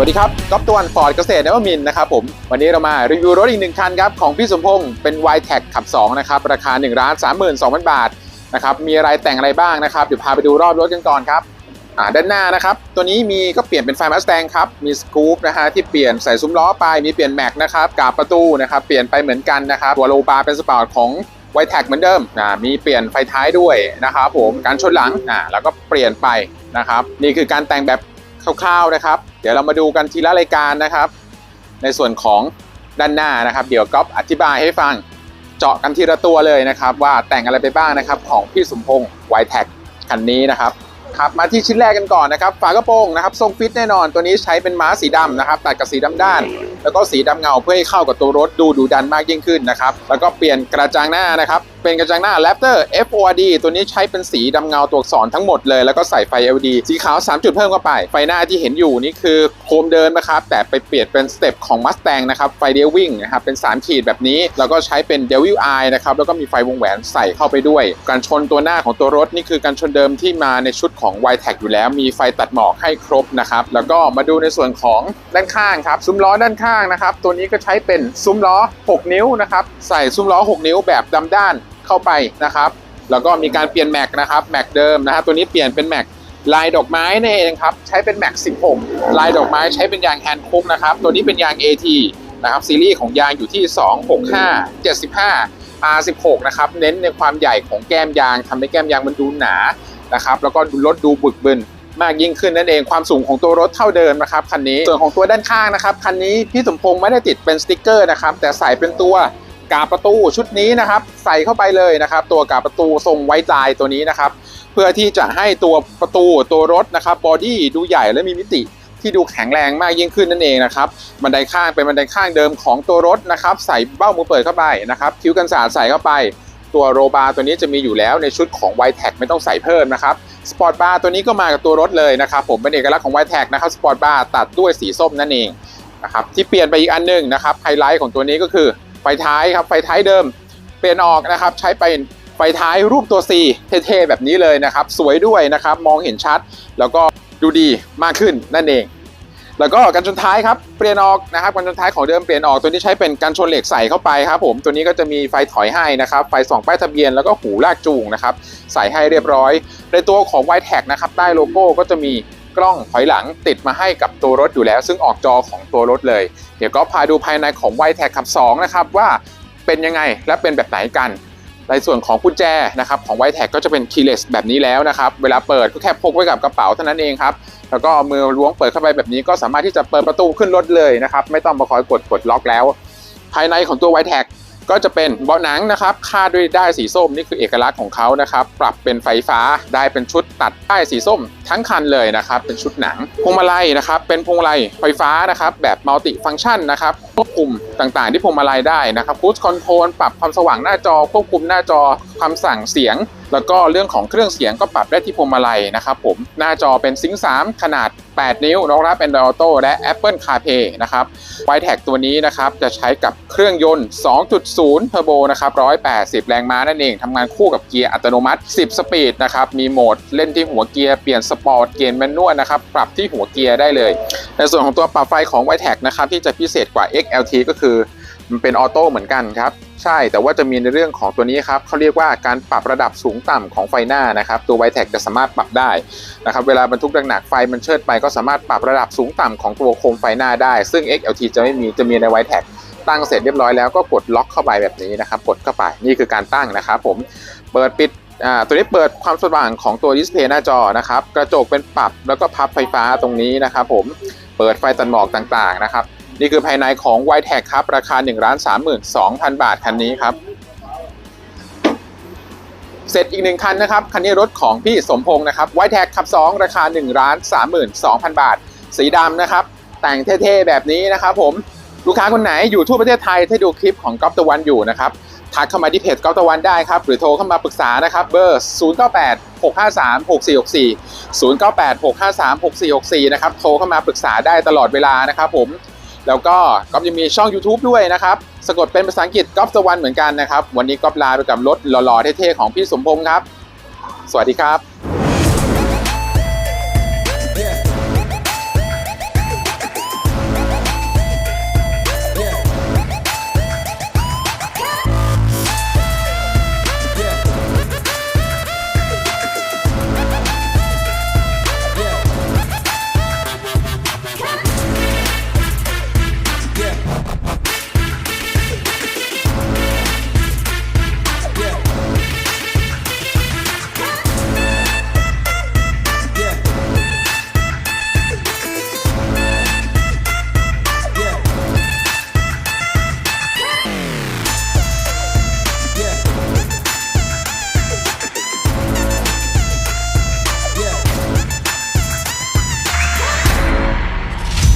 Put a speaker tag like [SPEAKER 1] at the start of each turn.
[SPEAKER 1] วัสดีครับก๊อฟตวันฟอร์ดเกษตรนวมินนะครับผม วันนี้เรามารีวิวรถอีกหนึ่งคันครับ ของพี่สมพงศ์เป็น y t e c ขับ 2 นะครับ ราคา1นึ่งล้านสามหมื่นสองพันบาทนะครับ มีอะไรแต่งอะไรบ้างนะครับ เดี๋ยวพาไปดูรอบรถกันก่อนครับด้านหน้านะครับ ตัวนี้มีก็เปลี่ยนเป็นไฟมัสแตงครับ มีสกู๊ปนะฮะที่เปลี่ยนใส่ซุ้มล้อไป มีเปลี่ยนแม็กนะครับกาบประตูนะครับ เปลี่ยนไปเหมือนกันนะครับ ตัวโลบาร์เป็นสปอร์ตของไวแท็กเหมือนเดิมนะมีเปลี่ยนไฟท้ายด้วยนะครับผม การชนหลังอ่าแล้วก็เปลี่ยนไปนะครับ นี่คือการแต่งแบบ คร่าวๆนะครับ เดี๋ยวเรามาดูกันทีละรายการนะครับ ในส่วนของด้านหน้านะครับ เดี๋ยวก๊อฟอธิบายให้ฟังเจาะกันทีละตัวเลยนะครับ ว่าแต่งอะไรไปบ้างนะครับ ของพี่สมพงษ์ไวแท็กคันนี้นะครับครับมาที่ชิ้นแรกกันก่อนนะครับ ฝากระโปรงนะครับ ทรงฟิตแน่นอนตัวนี้ใช้เป็นม้าสีดำนะครับตัดกับสีดำด้าน แล้วก็สีดำเงาเพื่อให้เข้ากับตัวรถดูดูดันมากยิ่งขึ้นนะครับ แล้วก็เปลี่ยนกระจังหน้านะครับเป็นกระจังหน้า Raptor FORD ตัวนี้ใช้เป็นสีดำเงาตัวอักษรทั้งหมดเลย แล้วก็ใส่ไฟ LED สีขาว 3 จุดเพิ่มเข้าไป ไฟหน้าที่เห็นอยู่นี่คือโคมเดินนะครับ แต่ไปเปลี่ยนเป็นสเต็ปของ Mustang นะครับ ไฟเดียวิ่งนะครับ เป็น 3 ขีดแบบนี้ แล้วก็ใช้เป็น Devil Eye นะครับ แล้วก็มีไฟวงแหวนใส่เข้าไปด้วย การชนตัวหน้าของตัวรถนี่คือการชนเดิมที่มาในชุดของ y t e c อยู่แล้ว มีไฟตัดหมอกให้ครบนะครับ แล้วก็มาดูในส่วนของด้านข้างครับ ซุ้มล้อด้านข้างนะครับ ตัวนี้ก็ใช้เป็นซุ้มล้อ 6 นิ้วนะครับ ใส่ซุ้มล้อ 6 นิ้วแบบดำด้าน เข้าไปนะครับแล้วก็มีการเปลี่ยนแม็กนะครับแม็กเดิมนะครับตัวนี้เปลี่ยนเป็นแม็กลายดอกไม้นั่นเองครับใช้เป็นแม็ก16 ลายดอกไม้ใช้เป็นยางแฮนด์คุกนะครับตัวนี้เป็นยาง AT นะครับซีรีส์ของยางอยู่ที่ 265 75 R16 นะครับเน้นในความใหญ่ของแก้มยางทำให้แก้มยางมันดูหนานะครับแล้วก็รถดูบึกบึนมากยิ่งขึ้นนั่นเองความสูงของตัวรถเท่าเดิมนะครับคันนี้ส่วนของตัวด้านข้างนะครับคันนี้พี่สมพงษ์ไม่ได้ติดเป็นสติกเกอร์นะครับแต่ใส่เป็นตัว กาบประตูชุดนี้นะครับ ใส่เข้าไปเลยนะครับ ตัวกาบประตูทรงไว้ลายตัวนี้นะครับ เพื่อที่จะให้ตัวประตูตัวรถนะครับบอดี้ดูใหญ่และมีมิติที่ดูแข็งแรงมากยิ่งขึ้นนั่นเองนะครับบันไดข้างเป็นบันไดข้างเดิมของตัวรถนะครับ ใส่เบ้ามือเปิดเข้าไปนะครับ คิ้วกันสาดใส่เข้าไป ตัวโรบาร์ตัวนี้จะมีอยู่แล้วในชุดของ y t e c ไม่ต้องใส่เพิ่มนะครับสปอร์ตบาร์ตัวนี้ก็มากับตัวรถเลยนะครับ ผมเป็นเอกลักษณ์ของ y t e c นะครับสปอร์ตบาร์ตัดด้วยสีส้มนั่นเองนะครับที่เปลี่ยนไปอีกอันหนึงนะครับไฮไลท์ของตัวนี้ก็คือ ฟท้ายครับไฟท้ายเดิม เปลี่ยนออกนะครับใช้เป็นไฟท้ายรูปตัว C เท่ๆแบบนี้เลยนะครับ สวยด้วยนะครับมองเห็นชัด แล้วก็ดูดีมากขึ้นนั่นเอง แล้วก็กันชนท้ายครับเปลี่ยนออกนะครับกันชนท้ายของเดิมเปลี่ยนออกตัวนี้ใช้เป็นกันชนเหล็กใส่เข้าไปครับผมตัวนี้ก็จะมีไฟถอยให้นะครับไฟส่องป้ายทะเบียนแล้วก็หูลากจูงนะครับใส่ให้เรียบร้อย ในตัวของ y t e c นะครับใต้โลโก้ก็จะมี กล้องถอยหลังติดมาให้กับตัวรถอยู่แล้ว ซึ่งออกจอของตัวรถเลย เดี๋ยวก็พาดูภายในของ y t e c ขับ2นะครับว่าเป็นยังไงและเป็นแบบไหนกัน ในส่วนของกุญแจนะครับของ y t e c ก็จะเป็น keyless แบบนี้แล้วนะครับเวลาเปิดก็แค่พกไว้กับกระเป๋าเท่านั้นเองครับแล้วก็เอามือล้วงเปิดเข้าไปแบบนี้ก็สามารถที่จะเปิดประตูขึ้นรถเลยนะครับไม่ต้องมาคอยกดกดล็อกแล้ว ภายในของตัว y t e c ก็ ก็จะเป็นเบาะหนังนะครับคาดด้วยได้ายสีส้มนี่คือเอกลักษณ์ของเขานะครับ ปรับเป็นไฟฟ้าได้เป็นชุดตัดด้ายสีส้ม ทั้งคันเลยนะครับ เป็นชุดหนังพวงมาลัยนะครับ เป็นพวงมาลัยไฟฟ้านะครับ แบบมัลติฟังก์ชันนะครับ ควบคุมต่างๆ ที่พวงมาลัยได้นะครับพูชคอนโทรลปรับความสว่างหน้าจอ ควบคุมหน้าจอคำสั่งเสียง แล้วก็เรื่องของเครื่องเสียงก็ปรับได้ที่พวงมาลัยนะครับผมหน้าจอเป็นซิงค์3ขนาด 8 นิ้วรองรับ Android Auto และ Apple CarPlay นะครับ y t e c ตัวนี้นะครับจะใช้กับเครื่องยนต์ 2.0 Turbo นะครับ 180 แรงม้านั่นเองทำงานคู่กับเกียร์อัตโนมัติ 10 สปีดนะครับมีโหมดเล่นที่หัวเกียร์เปลี่ยนสปอร์ตเกียร์แมนนวลนะครับปรับที่หัวเกียร์ได้เลย ในส่วนของตัวปรับไฟของ y t e c นะครับที่จะพิเศษกว่า LT ก็คือมันเป็นออโต้เหมือนกันครับ ใช่แต่ว่าจะมีในเรื่องของตัวนี้ครับเขาเรียกว่าการปรับระดับสูงต่ำของไฟหน้านะครับ ตัว y t e c จะสามารถปรับได้นะครับเวลาบรรทุกหนักๆไฟมันเชิดไปก็สามารถปรับระดับสูงต่ำของตัวโคมไฟหน้าได้ ซึ่ง XLT จะไม่มีจะมีใน y t e c ตั้งเสร็จเรียบร้อยแล้วก็กดล็อกเข้าไปแบบนี้นะครับกดเข้าไปนี่คือการตั้งนะครับผมเปิดปิดอ่าตัวนี้เปิดความสว่างของตัวดิสเพย์หน้าจอนะครับกระจกเป็นปรับแล้วก็พับไฟฟ้าตรงนี้นะครับผมเปิดไฟตัดหมอกต่างๆนะครับ นี่คือภายในของ y t e c ครับ ราคา 1 3 2 0 0 0 บาท คันนี้ครับ เสร็จอีกหนึ่งคันนะครับ คันนี้รถของพี่สมพงศ์นะครับ y t e c ขับ 2 ราคา 1 3 2 0 0 0 บาท สีดำนะครับ แต่งเท่ๆ แบบนี้นะครับผมลูกค้าคนไหนอยู่ทั่วประเทศไทยที่ดูคลิปของก๊อฟตะวันอยู่นะครับทักเข้ามาที่เพจก๊อฟตะวันได้ครับ หรือโทรเข้ามาปรึกษานะครับ เบอร์ 098 653 6464 098 653 6464 นะครับ โทรเข้ามาปรึกษาได้ตลอดเวลานะครับผม แล้วก็ก๊อฟยังมีช่อง YouTube ด้วยนะครับ สะกดเป็นภาษาอังกฤษก๊อฟสวรรค์เหมือนกันนะครับ วันนี้ก๊อฟลาไปกับรถหล่อๆเท่ๆของพี่สมพงศ์ครับ สวัสดีครับ